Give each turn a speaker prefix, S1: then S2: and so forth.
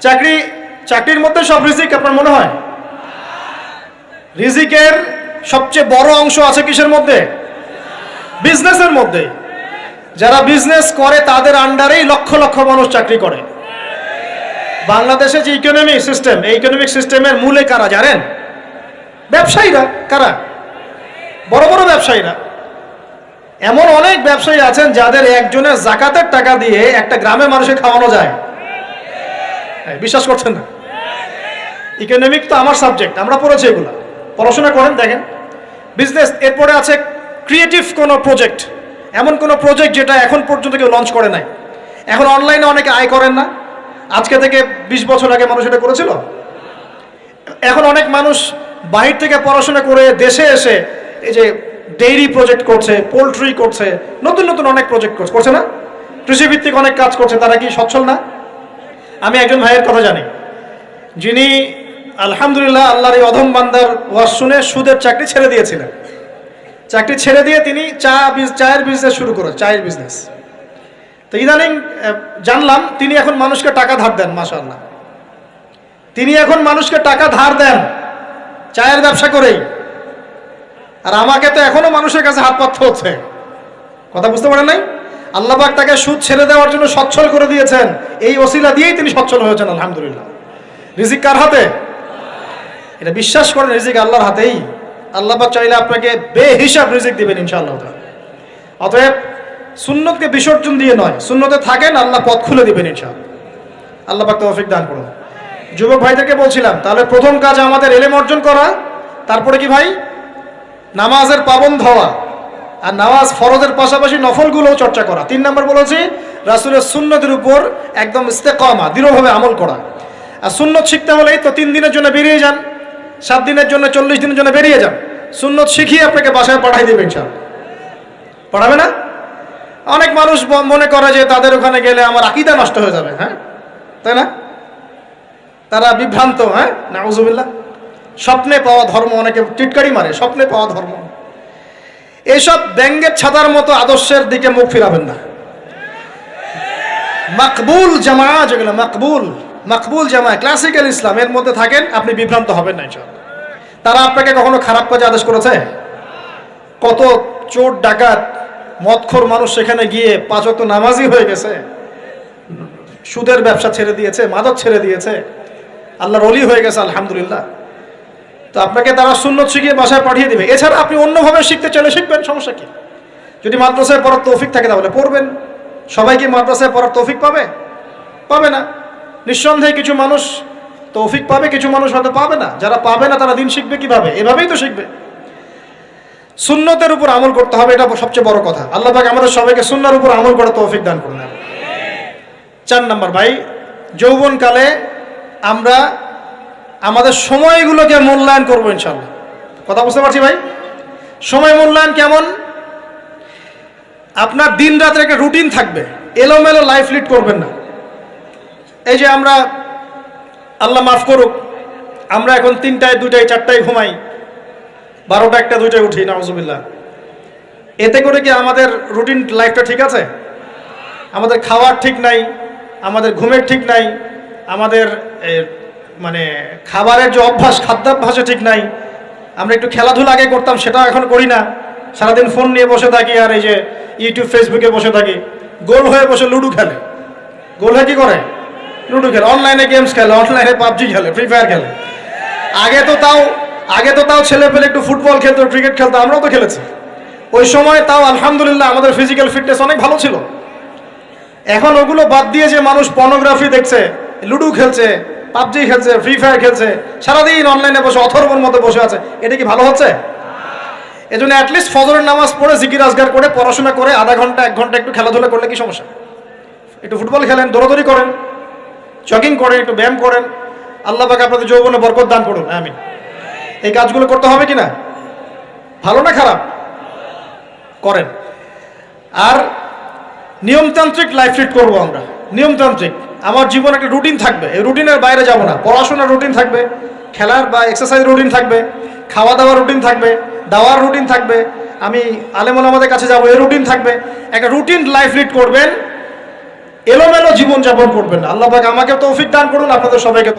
S1: চাকরি, চাকরির মধ্যে সব রিজিক, আপনার মনে হয়? রিজিকের সবচেয়ে বড় অংশ আছে কিসের মধ্যে? বিজনেসের মধ্যে। যারা বিজনেস করে, তাদের আন্ডারেই লক্ষ লক্ষ মানুষ চাকরি করে। বাংলাদেশে যে ইকোনমিক সিস্টেম এই ইকোনমিক সিস্টেমের মূলে কারা জানেন? ব্যবসায়ীরা, কারা? বড় বড় ব্যবসায়ীরা। এমন অনেক ব্যবসায়ী আছেন যাদের একজনের জাকাতের টাকা দিয়ে একটা গ্রামের মানুষকে খাওয়ানো যায়। বিশ্বাস করছেন না? ইকোনমিক তো আমার সাবজেক্ট আমরা পড়েছি এগুলো। পড়াশোনা করেন, দেখেন। বিজনেস এরপরে আছে ক্রিয়েটিভ কোনো প্রজেক্ট এমন কোনো প্রজেক্ট যেটা এখন পর্যন্ত কেউ লঞ্চ করে নাই। এখন অনলাইনে অনেকে আয় করেন না। আজকে থেকে বিশ বছর আগে মানুষ এটা করেছিল? এখন অনেক মানুষ বাহির থেকে পড়াশোনা করে দেশে এসে এই যে ডেইরি প্রজেক্ট করছে পোলট্রি করছে, নতুন নতুন অনেক প্রজেক্ট করছে। করছে না? কৃষিভিত্তিক অনেক কাজ করছে, তারা কি সচ্ছল না? আমি একজন ভাইয়ের কথা জানি। যিনি আলহামদুলিল্লাহ আল্লাহর এই অধম বান্দার ওয়াজ শুনে সুদের চাকরি ছেড়ে দিয়েছিলেন। চাকরি ছেড়ে দিয়ে তিনি চা চায়ের বিজনেস শুরু করে চায়ের বিজনেস তো ইদানিং জানলাম, তিনি এখন মানুষকে টাকা ধার দেন, মাশাআল্লাহ। তিনি এখন মানুষকে টাকা ধার দেন, চায়ের ব্যবসা করেই। আর আমাকে তো এখনও মানুষের কাছে হাত পাততে হচ্ছে। কথা বুঝতে পারেন নাই? আল্লাহবাক তাকে সুদ ছেড়ে দেওয়ার জন্য সচ্ছল করে দিয়েছেন। এই ওসিলা দিয়েই তিনি সচ্ছল হয়েছেন, আলহামদুলিল্লাহ। রিজিক কার হাতে? এটা বিশ্বাস করেন, রিজিক আল্লাহর হাতেই। আল্লাহবাক চাইলে আপনাকে বেহিসাব রিজিক দিবেন, ইনশাআল্লাহ অতএব, সুন্নতকে বিসর্জন দিয়ে নয়, সুন্নতে থাকেন, আল্লাহ পথ খুলে দিবেন, ইনশাআল্লাহ। আল্লাহ পাক তৌফিক দান করুন। যুবক ভাইদেরকে বলছিলাম, তাহলে প্রথম কাজ আমাদের এলেম অর্জন করা, তারপরে কি ভাই? নামাজের পাবন হওয়া। আর নামাজ ফরজের পাশাপাশি নফলগুলোও চর্চা করা। তিন নম্বর বলেছি, রাসুলের সুন্নতের উপর একদম ইস্তেকমা, দৃঢ়ভাবে আমল করা। আর সুন্নত শিখতে হলেই তো তিন দিনের জন্য বেরিয়ে যান, সাত দিনের জন্য, চল্লিশ দিনের জন্য বেরিয়ে যান। সুন্নত শিখিয়ে আপনাকে বাসায় পাঠাই দেবে ইনশাআল্লাহ। পড়াবে না? অনেক মানুষ মনে করে যে তাদের ওখানে গেলে আমার আকিদা নষ্ট হয়ে যাবে হ্যাঁ? তাই না? তারা বিভ্রান্ত হ্যাঁ? নাউজুবিল্লাহ। স্বপ্নে পাওয়া ধর্ম, অনেকে টিটকারি মারে, স্বপ্নে পাওয়া ধর্ম। এসব ব্যঙ্গের ছাতার মতো আদর্শের দিকে মুখ ফিরাবেন না। মাকবুল জামা যেগুলো মাকবুল মাকবুল জামা ক্লাসিক্যাল ইসলাম, এর মধ্যে থাকেন, আপনি বিভ্রান্ত হবেন না ইনশাআল্লাহ। তারা আপনাকে কখনো খারাপ কাজে আদেশ করেছে? কত চোর, ডাকাত, মদখোর মানুষ সেখানে গিয়ে পাঁচক নামাজি হয়ে গেছে? সুদের ব্যবসা ছেড়ে দিয়েছে, মাদক ছেড়ে দিয়েছে? আল্লাহর অলি হয়ে গেছে, আলহামদুলিল্লাহ। তো আপনাকে তারা সুন্নত শিখিয়ে বাসায় পাঠিয়ে দেবে। এছাড়া আপনি অন্যভাবে শিখতে চাইলে শিখবেন, সমস্যা কি? যদি মাদ্রাসায় পড়ার তৌফিক থাকে তাহলে পড়বেন। সবাই কি মাদ্রাসায় পড়ার তৌফিক পাবে? পাবে না। নিঃসন্দেহে কিছু মানুষ তৌফিক পাবে, কিছু মানুষ হয়তো পাবে না। যারা পাবে না, তারা দিন শিখবে কীভাবে? এভাবেই তো শিখবে। সুন্নতের উপর আমল করতে হবে, এটা সবচেয়ে বড় কথা। আল্লাহ পাক আমাদের সবাইকে সুন্নার উপর আমল করে তৌফিক দান করুন। চার নম্বর ভাই, যৌবনকালে আমরা আমাদের সময়গুলোকে মূল্যায়ন করব ইনশাল্লাহ কথা বুঝতে পারছি ভাই? সময় মূল্যায়ন কেমন? আপনার দিন রাতের একটা রুটিন থাকবে। এলোমেলো লাইফ লিড করবেন না। এই যে আমরা, আল্লাহ মাফ করুক, আমরা এখন তিনটায় দুটায় চারটায় ঘুমাই। বারোটা একটা, দুইটায় উঠি, নাউজুবিল্লাহ। এতে করে কি আমাদের রুটিন লাইফটা ঠিক আছে? আমাদের খাওয়ার ঠিক নাই, আমাদের ঘুমের ঠিক নাই, আমাদের মানে খাবারের যে অভ্যাস, খাদ্যাভ্যাসও ঠিক নাই। আমরা একটু খেলাধুলা আগে করতাম, সেটাও এখন করি না। সারাদিন ফোন নিয়ে বসে থাকি আর এই যে ইউটিউব ফেসবুকে বসে থাকি। গোল হয়ে বসে লুডু খেলে। গোল হয়ে কি করে? লুডু খেলে। অনলাইনে গেমস খেলে অনলাইনে পাবজি খেলে ফ্রি ফায়ার খেলে। আগে তো তাও, আগে তো তাও ছেলে পেলে একটু ফুটবল খেলতো ক্রিকেট খেলতো, আমরাও তো খেলেছি। ওই সময় তাও আলহামদুলিল্লাহ আমাদের ফিজিক্যাল ফিটনেস অনেক ভালো ছিল। এখন ওগুলো বাদ দিয়ে যে মানুষ পর্নোগ্রাফি দেখছে, লুডো খেলছে পাবজি খেলছে ফ্রি ফায়ার খেলছে, সারাদিন অনলাইনে বসে, অথর্বর মতো বসে আছে। এটা কি ভালো হচ্ছে? এই জন্য অ্যাটলিস্ট ফজরের নামাজ পড়ে, জিকির আজগার করে, পড়াশোনা করে, আধা ঘণ্টা, এক ঘণ্টা একটু খেলাধুলা করলে কি সমস্যা? একটু ফুটবল খেলেন, দৌড়াদৌড়ি করেন জগিং করেন, একটু ব্যায়াম করেন, আল্লাহ পাকে আপনাদের যৌবনে বরকত দান করুন, আমিন। এই কাজগুলো করতে হবে কি না? ভালো না খারাপ? করেন। আর নিয়মতান্ত্রিক লাইফ লিড করব আমরা। নিয়মতান্ত্রিক। আমার জীবন একটা রুটিন থাকবে। এই রুটিনের বাইরে যাব না। পড়াশোনার রুটিন থাকবে, খেলার বা এক্সারসাইজ রুটিন থাকবে খাওয়া দাওয়ার রুটিন থাকবে, দাওয়ার রুটিন থাকবে, আমি আলেমন আমাদের কাছে যাব, এই রুটিন থাকবে। একটা রুটিন লাইফ লিড করবেন, এলোমেলো জীবনযাপন করবেন আল্লাহ আমাকে তৌফিক দান করুন, আপনাদের সবাইকে